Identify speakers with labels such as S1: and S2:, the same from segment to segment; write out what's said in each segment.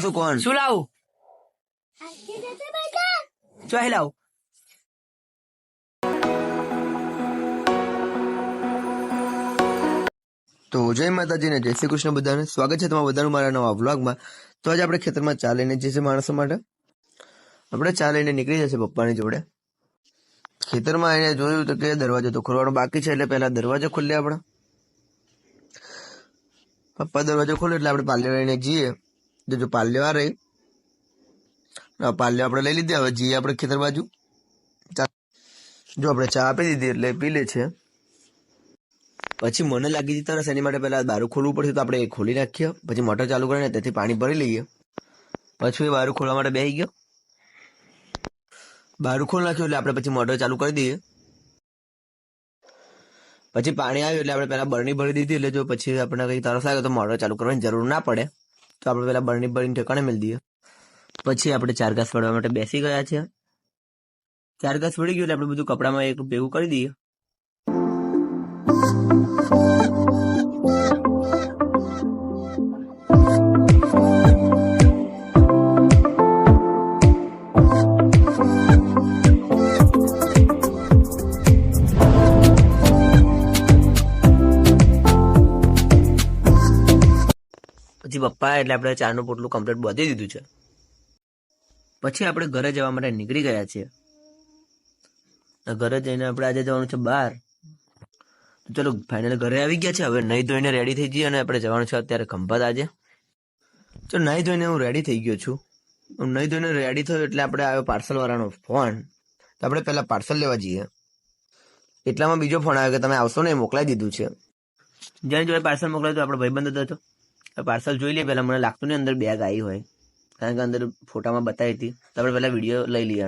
S1: શું કોણ?
S2: શું લાવું? ચોહી લાવું.
S1: તો જય માતાજી ને જય શ્રી કૃષ્ણ બધાને. સ્વાગત છે તમારા બધાનું મારા નવા વ્લોગમાં. તો આજે આપણે ખેતરમાં ચા લઈને જઈશું માણસો માટે. આપણે ચા લઈને નીકળી જશે પપ્પાની જોડે. ખેતરમાં એને જોયું તો કે દરવાજો તો ખોલવાનો બાકી છે એટલે પહેલા દરવાજો ખોલ્યા આપણે. પપ્પા દરવાજો ખોલ્યો એટલે આપણે પાર્લર લઈને જઈએ. જો પાલ્યો આ રહી. પાલ્યો આપણે લઈ લીધી, હવે જઈએ આપણે ખેતર બાજુ. જો આપણે ચા આપી દીધી એટલે પી લે છે. પછી મને લાગી જતા તરસ એની માટે પહેલા બારું ખોલવું પડશે તો આપણે એ ખોલી નાખીએ. પછી મોટર ચાલુ કરીને તેથી પાણી ભરી લઈએ. પછી એ બારું ખોલવા માટે બેસી ગયો. બારું ખોલ નાખ્યું એટલે આપણે પછી મોટર ચાલુ કરી દઈએ. પછી પાણી આવ્યું એટલે આપણે પહેલા બરણી ભરી દીધી એટલે જો પછી આપણે કંઈ તરસ લાગે તો મોટર ચાલુ કરવાની જરૂર ના પડે. તો આપણે પેલા બરણી ભરીને ઠેકાણે મેળ દઈએ. પછી આપણે ચાર ઘાસ વળવા માટે બેસી ગયા છે. ચાર ઘાસ વળી ગયું એટલે આપણે બધું કપડામાં એક ભેગું કરી દઈએ. પપ્પા એટલે આપણે ચાનું પોટલું કમ્પ્લીટ બાંધી દીધું છે. પછી આપણે ઘરે જવા માટે નીકળી ગયા છીએ. ઘરે જઈને આપણે આજે જવાનું છે બહાર. તો ચલો ફાઇનલ ઘરે આવી ગયા છે. હવે નહીં ધોઈને રેડી થઈ જઈએ અને આપણે જવાનું છે અત્યારે ખંભાત આજે. ચલો નહીં ધોઈને હું રેડી થઈ ગયો છું. હું નહીં ધોઈને રેડી થયો એટલે આપણે આવ્યો પાર્સલ વાળાનો ફોન તો આપણે પહેલાં પાર્સલ લેવા જઈએ. એટલામાં બીજો ફોન આવ્યો કે તમે આવશો ને એ મોકલાઈ દીધું છે. જેની જોડે પાર્સલ મોકલાયું તો આપણો ભાઈબંધ હતો પાર્સલ જોઈ લઈએ પહેલા મને લાગતું નહીં અંદર બેગ આવી હોય. કારણ કે અંદર ફોટામાં બતાવી હતી. તો આપણે પહેલાં વીડિયો લઈ લઈએ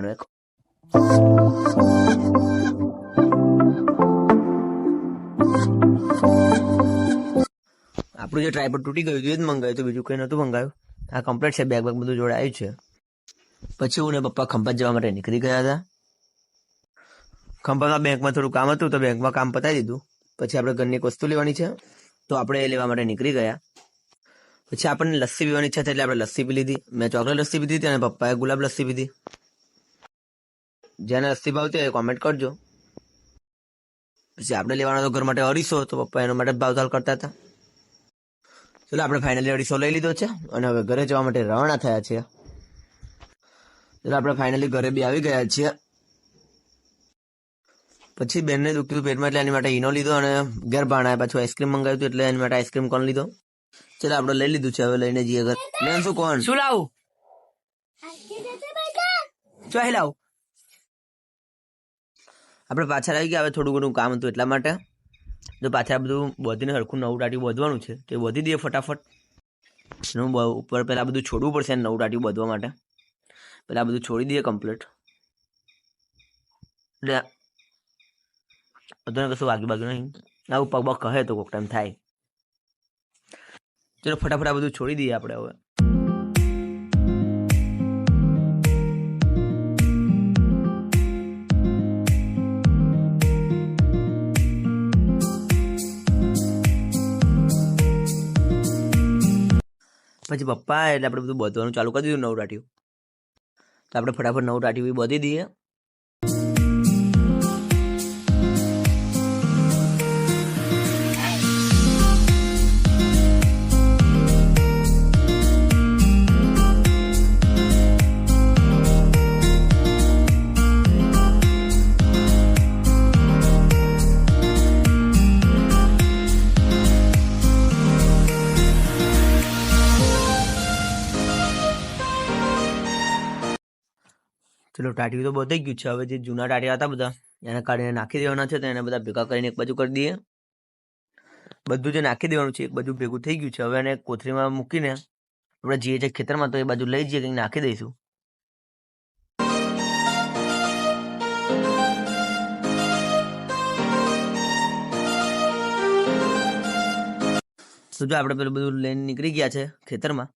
S1: આપણું જે ટ્રાયપોડ તૂટી ગયું હતું, એ જ મંગાવ્યું હતું, બીજું કંઈ નહોતું મંગાવ્યું. આ કમ્પ્લેટ છે બેગ બેગ બધું જોડાયું છે. પછી હું ને પપ્પા ખંભાત જવા માટે નીકળી ગયા હતા. ખંભાતમાં બેંકમાં થોડું કામ હતું, તો બેંકમાં કામ પતાવી દીધું. પછી આપણે ઘરની એક વસ્તુ લેવાની છે, તો આપણે એ લેવા માટે નીકળી ગયા. પછી આપણને લસ્સી પીવાની ઈચ્છા થઈ એટલે આપણે લસ્સી પી લીધી. મેં ચોકલેટ લસ્સી પીધી હતી અને પપ્પાએ ગુલાબ લસ્સી પીધી. જેને લસ્સી ભાવતી હોય કોમેન્ટ કરજો. પછી આપણે લેવાનો હતો ઘર માટે અઢીસો તો પપ્પા એના માટે ભાવતાલ કરતા હતા. ચલો, આપણે ફાઇનલી અઢીસો લઈ લીધો છે અને હવે ઘરે જવા માટે રવાના થયા છીએ. ચલો, આપણે ફાઇનલી ઘરે બી આવી ગયા છીએ. પછી બેનને દુખ્યું પેટમાં એટલે એની માટે ઈનો લીધો અને ઘેર ભાણા પાછું આઈસ્ક્રીમ મંગાવ્યું એટલે એની માટે આઈસ્ક્રીમ કોણ લીધો? ચલો આપણે લઈ લીધું છે હવે લઈને જઈએ ઘર. લેન શું કોણ?
S2: શું લાવું? ચોહી લાવું.
S1: આપણે પાછળ આવી ગયા હવે થોડું ઘણું કામ હતું એટલા માટે. જો પાછળ બધું બધીને હરખું નવું ટાટી બધવાનું છે તે વધી દઈએ ફટાફટ. એનું ઉપર પહેલાં બધું છોડવું પડશે નવું ટાટી બધવા માટે. પહેલાં બધું છોડી દઈએ કમ્પ્લીટ એટલે બધાને કશું વાગ્યું બાગ્યું નહીં. આવું પગ પગ કહે તો કોઈક ટાઈમ થાય. ચલો ફટાફટ આ બધું છોડી દઈએ આપણે હવે. પછી પપ્પા, એટલે આપણે બધું બધવાનું ચાલુ કરી દીધું નવું ટાટ્યું તો આપણે ફટાફટ નવું બી બધી દઈએ. ચલો ટાટિયું તો બધી ગયું છે. હવે જે જૂના ટાટિયા હતા બધા, એને કાઢીને નાખી દેવાના છે, તો એને બધા ભેગા કરીને એક બાજુ કરી દઈએ. બધું જે નાખી દેવાનું છે, એક બાજુ ભેગું થઈ ગયું છે. હવે એને કોથળીમાં મૂકીને આપણે જઈએ છીએ ખેતરમાં તો એ બાજુ લઈ જઈએ, કંઈક નાખી દઈશું. તો જો, આપણે પેલું બધું લઈને નીકળી ગયા છે ખેતરમાં.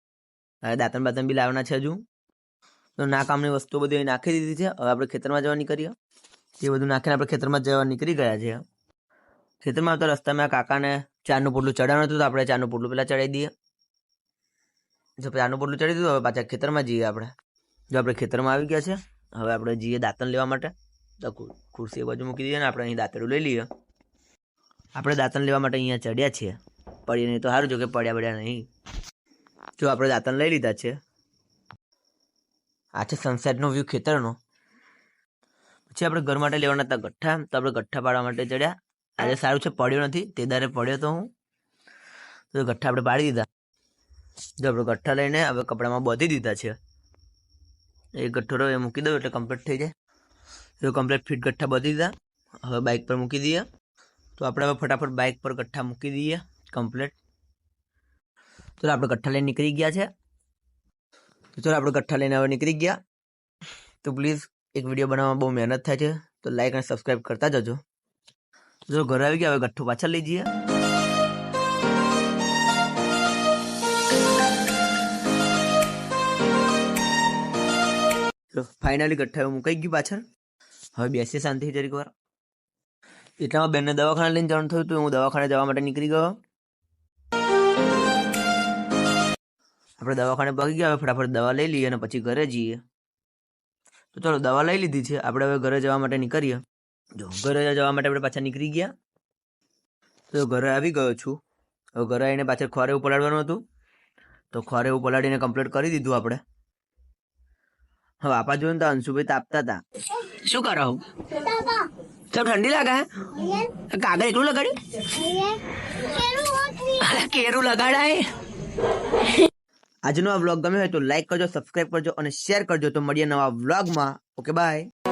S1: હવે દાંતણ બાતણ બી લાવવાના છે હજુ. તો ના કામની વસ્તુઓ બધી નાખી દીધી છે. હવે આપણે ખેતરમાં જવા નીકળીએ એ બધું નાખીને આપણે ખેતરમાં જવા નીકળી ગયા છે ખેતરમાં તો રસ્તામાં કાકાને ચારનું પોટલું ચડાવવાનું હતું તો આપણે ચારનું પોટલું પહેલાં ચડાવી દઈએ. જો ચારનું પોટલું ચડી દીધું હવે પાછા ખેતરમાં જઈએ આપણે. જો આપણે ખેતરમાં આવી ગયા છે, હવે આપણે જઈએ દાંતણ લેવા માટે. તો ખુરશી બાજુ મૂકી દઈએ ને આપણે અહીં દાંતડું લઈ લઈએ. આપણે દાંતણ લેવા માટે અહીંયા ચડ્યા છીએ. પડીએ નહીં તો સારું જો કે પડ્યા પડ્યા નહીં. જો આપણે દાંતણ લઈ લીધા છે આ સનસેટનો વ્યૂ ખેતરનો. પછી આપણે ઘર માટે લેવાના હતા ગઠ્ઠા, તો આપણે ગઠ્ઠા પાડવા માટે ચડ્યા. આજે સારું છે, પડ્યો નથી, તે દારે પડ્યો તો હું. તો ગઠ્ઠા આપણે પાડી દીધા. જો આપણે ગઠ્ઠા લઈને હવે કપડામાં બાંધી દીધા છે. એ ગઠ્ઠો એ મૂકી દઉં એટલે કમ્પ્લીટ થઈ જાય. તો કમ્પ્લીટ ફિટ ગઠ્ઠા બાંધી દીધા, હવે બાઇક પર મૂકી દઈએ. તો આપણે હવે ફટાફટ બાઇક પર ગઠ્ઠા મૂકી દઈએ કમ્પ્લીટ તો આપણે ગઠ્ઠા લઈને નીકળી ગયા છે. તો ચાલો, આપણે ગઠ્ઠા લઈને હવે નીકળી ગયા. તો પ્લીઝ એક વીડિયો બનાવવામાં બહુ મહેનત થાય છે. તો લાઈક અને સબસ્ક્રાઈબ કરતા જજો. જો ઘરે આવી ગયા, હવે ગઠ્ઠું પાછળ લઈ જઈએ. ફાઇનલી ગઠ્ઠા એવું મુકાઈ ગયું પાછળ. હવે બેસીએ શાંતિથી જરીક વાર. એટલામાં બેનને દવાખાને લઈને જવાનું થયું તો હું દવાખાને જવા માટે નીકળી ગયો. આપણે દવાખાને પગી ગયા હવે ફટાફટ દવા લઈ લઈએ અને પછી ઘરે જઈએ. તો ચલો દવા લઈ લીધી છે. આપણે હવે ઘરે જવા માટે નીકળીએ. જો ઘરે જવા માટે આપણે પાછા નીકળી ગયા. તો ઘરે આવી ગયો છું. હવે ઘરે આવીને પાછળ ખોરે એવું પલાળવાનું હતું. તો ખોરે એવું પલાળીને કમ્પ્લીટ કરી દીધું આપણે. હવે આપા જોઈને તો અંશુભાઈ તાપતા હતા. શું કરો? તો ઠંડી લાગે? કાગળ એટલું લગાડ્યું? કેરું લગાડાય? આજનો આ વ્લોગ ગમ્યો હોય તો લાઈક કરજો સબસ્ક્રાઇબ કરજો અને શેર કરજો. તો મળીએ નવા વ્લોગમાં ઓકે બાય